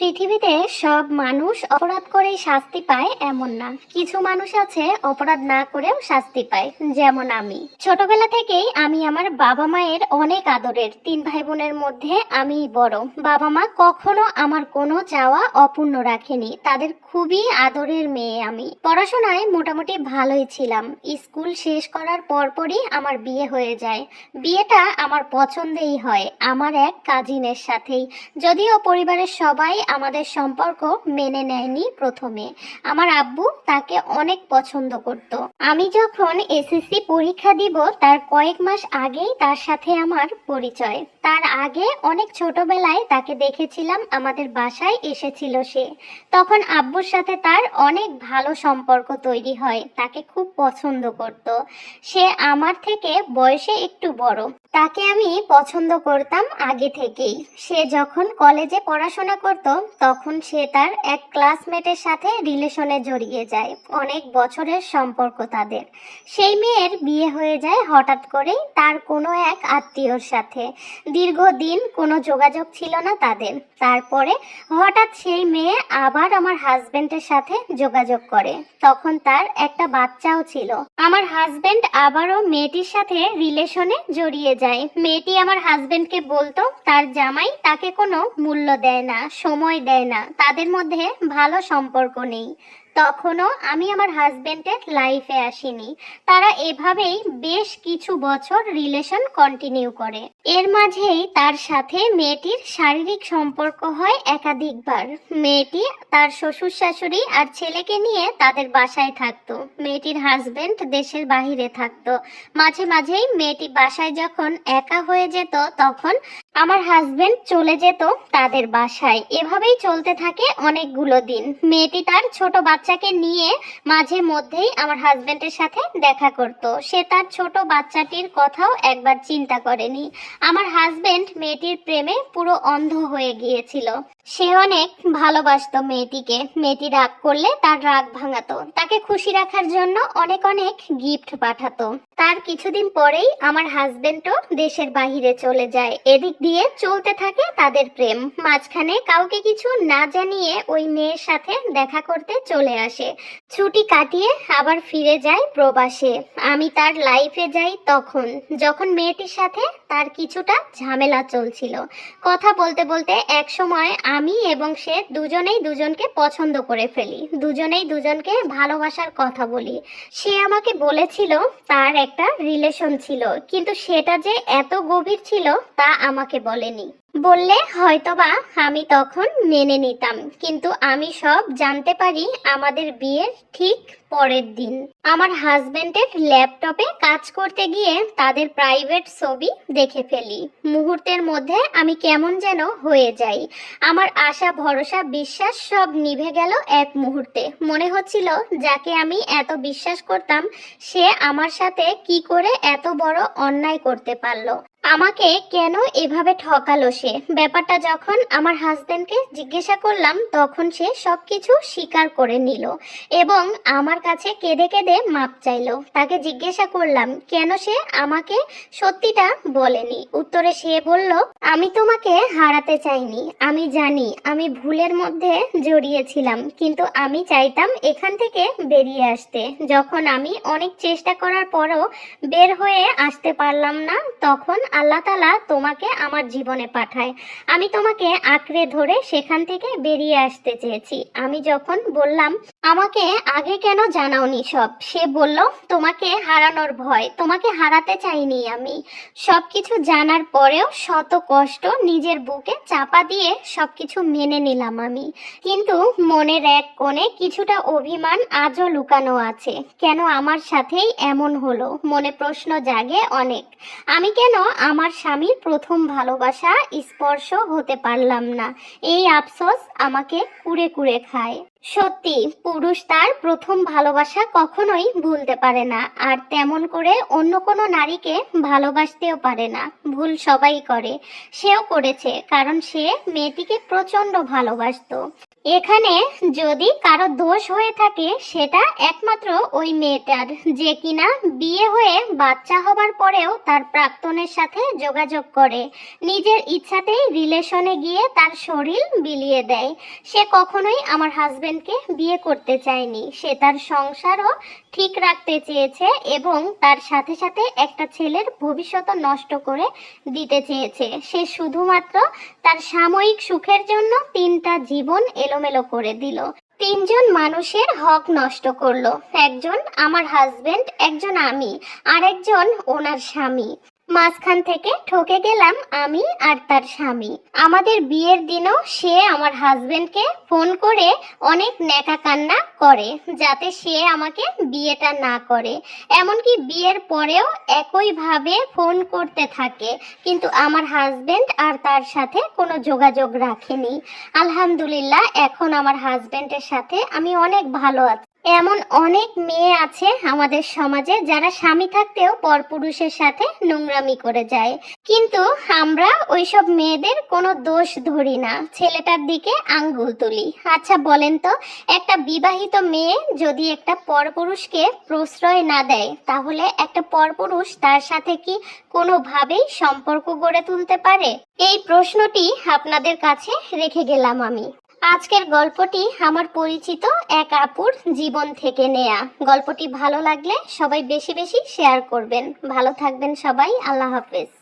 পৃথিবীতে সব মানুষ অপরাধ করেই শাস্তি পায় এমন না। কিছু মানুষ আছে, অপরাধ না করেও শাস্তি পায়, যেমন আমি। ছোটবেলা থেকেই আমি আমার বাবা মায়ের অনেক আদরের। তিন ভাই বোনের মধ্যে আমি বড়। বাবা মা কখনো আমার কোনো চাওয়া অপূর্ণ রাখেনি। তাদের খুবই আদরের মেয়ে আমি। পড়াশোনায় মোটামুটি ভালোই ছিলাম। স্কুল শেষ করার পরপরই আমার বিয়ে হয়ে যায়। বিয়েটা আমার পছন্দেই হয়, আমার এক কাজিনের সাথেই। যদিও পরিবারের সবাই আমাদের সম্পর্ক মেনে নেয়নি প্রথমে। আমার আব্বু তাকে অনেক পছন্দ করত। আমি যখন এসএসসি পরীক্ষা দিব, তার কয়েক মাস আগেই তার সাথে আমার পরিচয়। তার আগে অনেক ছোটবেলায় তাকে দেখেছিলাম, আমাদের বাসায় এসেছিল সে। তখন আব্বুর সাথে তার অনেক ভালো সম্পর্ক তৈরি হয়, তাকে খুব পছন্দ করত। সে আমার থেকে বয়সে একটু বড়। তাকে আমি পছন্দ করতাম আগে থেকেই। সে যখন কলেজে পড়াশোনা করত, তখন সে তার এক ক্লাসমেটের সাথে রিলেশনে জড়িয়ে যায়, অনেক বছরের সম্পর্ক তাদের। সেই মেয়ের বিয়ে হয়ে যায় হঠাৎ করেই, তার কোনো এক আত্মীয়র সাথে। দীর্ঘদিন কোনো যোগাযোগ ছিল না তাদের। তারপরে হঠাৎ সেই মেয়ে আবার আমার হাজবেন্ডের সাথে যোগাযোগ করে। তখন তার একটা বাচ্চাও ছিল। আমার হাজবেন্ড আবারও মেয়েটির সাথে রিলেশনে জড়িয়ে যায়। মেয়েটি আমার হাজবেন্ডকে বলতো, তার জামাই তাকে কোনো মূল্য দেয় না, সময় দেয় না। তাদের মধ্যে ভালো সম্পর্ক নেই। তখনও আমি আমার হাজবেন্ডের লাইফে আসিনি। তারা এভাবেই বেশ কিছু বছর রিলেশন কন্টিনিউ করে। এর মাঝেই তার সাথে মেয়েটির শারীরিক সম্পর্ক হয় একাধিকবার। মেয়েটি তার শ্বশুর শাশুড়ি আর ছেলেকে নিয়ে তাদের বাসায় থাকতো। মেয়েটির হাজবেন্ড দেশের বাহিরে থাকতো। মাঝে মাঝেই মেয়েটি বাসায় যখন একা হয়ে যেত, তখন আমার হাজবেন্ড চলে যেত তাদের বাসায়। এভাবেই চলতে থাকে অনেকগুলো দিন। মেয়েটি তার ছোট বাচ্চাকে নিয়ে মাঝে মধ্যেই আমার হাজবেন্ডের সাথে দেখা করত। সে তার ছোট বাচ্চাটির কথাও একবার চিন্তা করেনি। আমার হাজবেন্ড মেয়েটির প্রেমে পুরো অন্ধ হয়ে গিয়েছিল। সে অনেক ভালোবাসতো মেয়েটিকে। মেয়েটি রাগ করলে তার রাগ ভাঙাতো। তাকে খুশি রাখার জন্য অনেক অনেক গিফট পাঠাতো। তার কিছুদিন পরেই আমার হাজবেন্ডও দেশের বাহিরে চলে যায়। এদিক দিয়ে চলতে থাকে তাদের প্রেম। মাঝখানে কাউকে কিছু না জানিয়ে ওই মেয়ের সাথে দেখা করতে চলে আসে। ছুটি কাটিয়ে আবার ফিরে যায় প্রবাসে। আমি তার লাইফে যাই তখন। যখন মেয়েটির সাথে তার কিছুটা ঝামেলা চলছিল। কথা বলতে বলতে এক সময় আমি এবং সে দুজনেই দুজনকে পছন্দ করে ফেলি। দুজনেই দুজনকে ভালোবাসার কথা বলি। সে আমাকে বলেছিল তার একটা রিলেশন ছিল। কিন্তু সেটা যে এত গভীর ছিল তা আমাকে বলেনি। বললে হয়তোবা আমি তখন মেনে নিতাম, কিন্তু আমি সব জানতে পারি আমাদের বিয়ের ঠিক পরের দিন। আমার হাজবেন্ডের ল্যাপটপে কাজ করতে গিয়ে তাদের প্রাইভেট ছবি দেখে ফেলি। মুহূর্তের মধ্যে আমি কেমন যেন হয়ে যাই। আমার আশা, ভরসা, বিশ্বাস সব নিভে গেল এক মুহূর্তে। মনে হচ্ছিল যাকে আমি এত বিশ্বাস করতাম, সে আমার সাথে কি করে এত বড় অন্যায় করতে পারল। আমাকে কেন এভাবে ঠকালো সে? ব্যাপারটা যখন আমার হাজবেন্ডকে জিজ্ঞাসা করলাম, তখন সে সবকিছু স্বীকার করে নিল এবং আমার কাছে কেঁদে কেঁদে মাপ চাইলো। তাকে জিজ্ঞাসা করলাম, কেন সে আমাকে সত্যিটা বলেনি? উত্তরে সে বলল, আমি তোমাকে হারাতে চাইনি। আমি জানি, আমি ভুলের মধ্যে জড়িয়েছিলাম, কিন্তু আমি চাইতাম এখান থেকে বেরিয়ে আসতে। যখন আমি অনেক চেষ্টা করার পরও বের হয়ে আসতে পারলাম না, তখন আল্লাহ তালা তোমাকে আমার জীবনে পাঠায়। আমি তোমাকে আঁকড়ে ধরে সেখান থেকে বেরিয়ে আসতে চেয়েছি। আমি যখন বললাম আমাকে আগে কেন জানাওনি সব? সে বলল, তোমাকে হারানোর ভয়, তোমাকে হারাতে চাইনি আমি। সব কিছু জানার পরেও শত কষ্ট নিজের বুকে চাপা দিয়ে সব কিছু মেনে নিলাম আমি। কিন্তু মনের এক কোণে কিছুটা অভিমান আজও লুকানো আছে। কেন আমার সাথেই এমন হলো? মনে প্রশ্ন জাগে অনেক। আমি কেন আমার স্বামীর প্রথম ভালোবাসা স্পর্শ হতে পারলাম না? এই আফসোস আমাকে কুড়ে কুড়ে খায়। সত্যি, পুরুষ তার প্রথম ভালোবাসা কখনোই ভুলতে পারে না, আর তেমন করে অন্য কোনো নারীকে ভালোবাসতেও পারে না, ভুল সবাই করে। সেও করেছে, কারণ সে মেয়েটিকে প্রচণ্ড ভালোবাসতো। এখানে যদি কারও দোষ হয়ে থাকে, সেটা একমাত্র ওই মেয়েটার। যে কিনা বিয়ে হয়ে বাচ্চা হবার পরেও তার প্রাক্তনের সাথে যোগাযোগ করে। নিজের ইচ্ছাতেই রিলেশনে গিয়ে তার শরীর বিলিয়ে দেয়। সে কখনোই আমার হাজব্যান্ডকে বিয়ে করতে চায়নি। সে তার সংসারও ঠিক রাখতে চেয়েছে এবং তার সাথে সাথে একটা ছেলের ভবিষ্যৎ নষ্ট করে দিতে চেয়েছে। সে শুধুমাত্র তার সাময়িক সুখের জন্য তিনটা জীবন এলোমেলো করে দিল। তিনজন মানুষের হক নষ্ট করল। একজন আমার হাজবেন্ড একজন আমি আর একজন ওনার স্বামী। মাঝখান থেকে ঠকে গেলাম আমি আর তার স্বামী। আমাদের বিয়ের দিনও সে আমার হাজবেন্ডকে ফোন করে অনেক নেকা কান্না করে, যাতে সে আমাকে বিয়েটা না করে। এমনকি বিয়ের পরেও একইভাবে ফোন করতে থাকে, কিন্তু আমার হাজবেন্ড আর তার সাথে কোনো যোগাযোগ রাখেনি। আলহামদুলিল্লাহ, এখন আমার হাজবেন্ডের সাথে আমি অনেক ভালো আছি। এমন অনেক মেয়ে আছে আমাদের সমাজে যারা স্বামী থাকতেও পরপুরুষের সাথে নোংরামি করে যায়। কিন্তু আমরা ওইসব মেয়েদের কোনো দোষ ধরি না। ছেলেটার দিকে আঙ্গুল তুলি। আচ্ছা বলেন তো, একটা বিবাহিত মেয়ে যদি একটা পরপুরুষকে প্রশ্রয় না দেয়, তাহলে একটা পরপুরুষ তার সাথে কি কোনোভাবেই সম্পর্ক গড়ে তুলতে পারে? এই প্রশ্নটি আপনাদের কাছে রেখে গেলাম আমি। আজকের গল্পটি আমার পরিচিত এক আপুর জীবন থেকে নেয়া। গল্পটি ভালো লাগলে সবাই বেশি বেশি শেয়ার করবেন। ভালো থাকবেন সবাই। আল্লাহ হাফেজ।